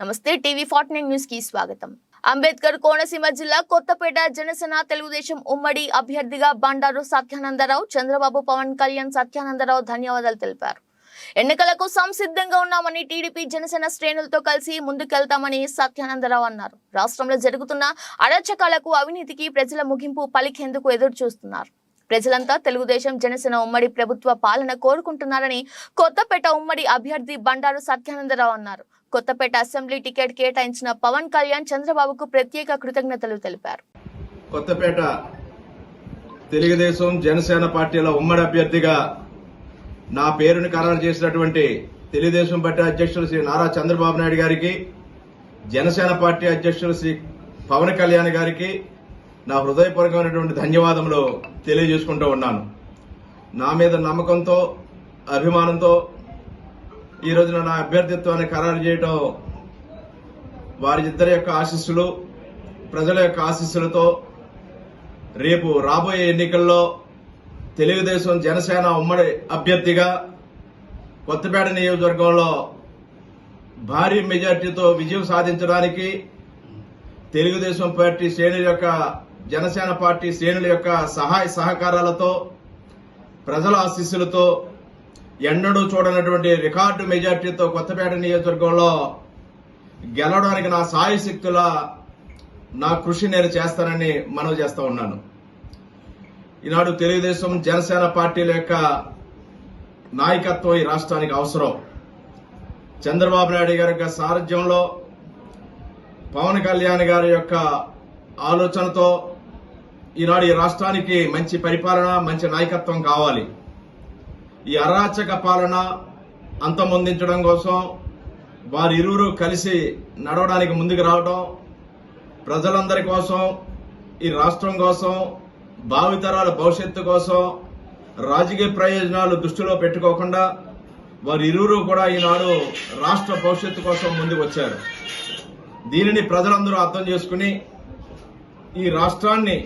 నమస్తే TV forty nine న్యూస్కి స్వాగతం. అంబేద్కర్ కోనసీమ జిల్లా కొత్తపేట జనసేన తెలుగుదేశం ఉమ్మడి అభ్యర్థిగా బండారు సత్యానందరావు చంద్రబాబు పవన్ కళ్యాణ్ సత్యానందరావు ధన్యవాదాలు తెలిపారు. ఎన్నికలకు సంసిద్ధంగా ఉన్నామని టీడీపీ జనసేన శ్రేణులతో కలిసి ముందుకెళ్తామని సత్యానందరావు అన్నారు. రాష్ట్రంలో జరుగుతున్న అరాచకాలకు అవినీతికి ప్రజల ముగింపు పలికేందుకు ఎదురు చూస్తున్నారు ప్రజలంతా తెలుగుదేశం జనసేన ఉమ్మడి ప్రభుత్వ పాలన కోరుకుంటున్నారని కొత్తపేట ఉమ్మడి అభ్యర్థి బండారు సత్యానందరావు అన్నారు. కొత్తపేట అసెంబ్లీ టికెట్ కేటాయించిన పవన్ కళ్యాణ్ చంద్రబాబుకు ప్రత్యేక కృతజ్ఞతలు తెలిపారు. కొత్తపేట తెలుగుదేశం జనసేన పార్టీల ఉమ్మడి అభ్యర్థిగా నా పేరుని ఖరారు చేసినటువంటి తెలుగుదేశం పార్టీ అధ్యక్షులు శ్రీ నారా చంద్రబాబు నాయుడు గారికి జనసేన పార్టీ అధ్యక్షులు శ్రీ పవన్ కళ్యాణ్ గారికి నా హృదయపూర్వకమైనటువంటి ధన్యవాదములు తెలియజేసుకుంటూ ఉన్నాను. నా మీద నమ్మకంతో అభిమానంతో ఈ రోజున నా అభ్యర్థిత్వాన్ని ఖరారు చేయటం వారిద్దరి యొక్క ఆశీస్సులు ప్రజల యొక్క ఆశీస్సులతో రేపు రాబోయే ఎన్నికల్లో తెలుగుదేశం జనసేన ఉమ్మడి అభ్యర్థిగా కొత్తపేట నియోజకవర్గంలో భారీ మెజార్టీతో విజయం సాధించడానికి తెలుగుదేశం పార్టీ శ్రేణుల యొక్క జనసేన పార్టీ శ్రేణుల యొక్క సహాయ సహకారాలతో ప్రజల ఆశీస్సులతో ఎన్నడూ చూడనటువంటి రికార్డు మెజార్టీతో కొత్తపేట నియోజకవర్గంలో గెలవడానికి నా సాయశక్తుల నా కృషి నేను చేస్తానని మనవి చేస్తూ ఉన్నాను. ఈనాడు తెలుగుదేశం జనసేన పార్టీల యొక్క నాయకత్వం ఈ రాష్ట్రానికి అవసరం. చంద్రబాబు నాయుడు గారి యొక్క సారథ్యంలో పవన్ కళ్యాణ్ గారి యొక్క ఆలోచనతో ఈనాడు ఈ రాష్ట్రానికి మంచి పరిపాలన మంచి నాయకత్వం కావాలి. ఈ అరాచక పాలన అంతమొందించడం కోసం వారి ఇరువురు కలిసి నడవడానికి ముందుకు రావడం ప్రజలందరి కోసం ఈ రాష్ట్రం కోసం భావితరాల భవిష్యత్తు కోసం రాజకీయ ప్రయోజనాలు దృష్టిలో పెట్టుకోకుండా వారు ఇరువురు కూడా ఈనాడు రాష్ట్ర భవిష్యత్తు కోసం ముందుకు వచ్చారు. దీనిని ప్రజలందరూ అర్థం చేసుకుని ఈ రాష్ట్రాన్ని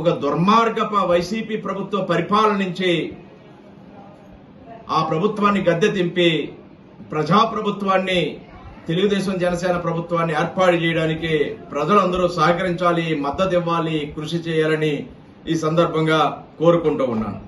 ఒక దుర్మార్గప వైసీపీ ప్రభుత్వ పరిపాలన నుంచి ఆ ప్రభుత్వాన్ని గద్దె తింపి ప్రజాప్రభుత్వాన్ని తెలుగుదేశం జనసేన ప్రభుత్వాన్ని ఏర్పాటు చేయడానికి ప్రజలందరూ సహకరించాలి మద్దతు ఇవ్వాలి కృషి చేయాలని ఈ సందర్భంగా కోరుకుంటూ ఉన్నాను.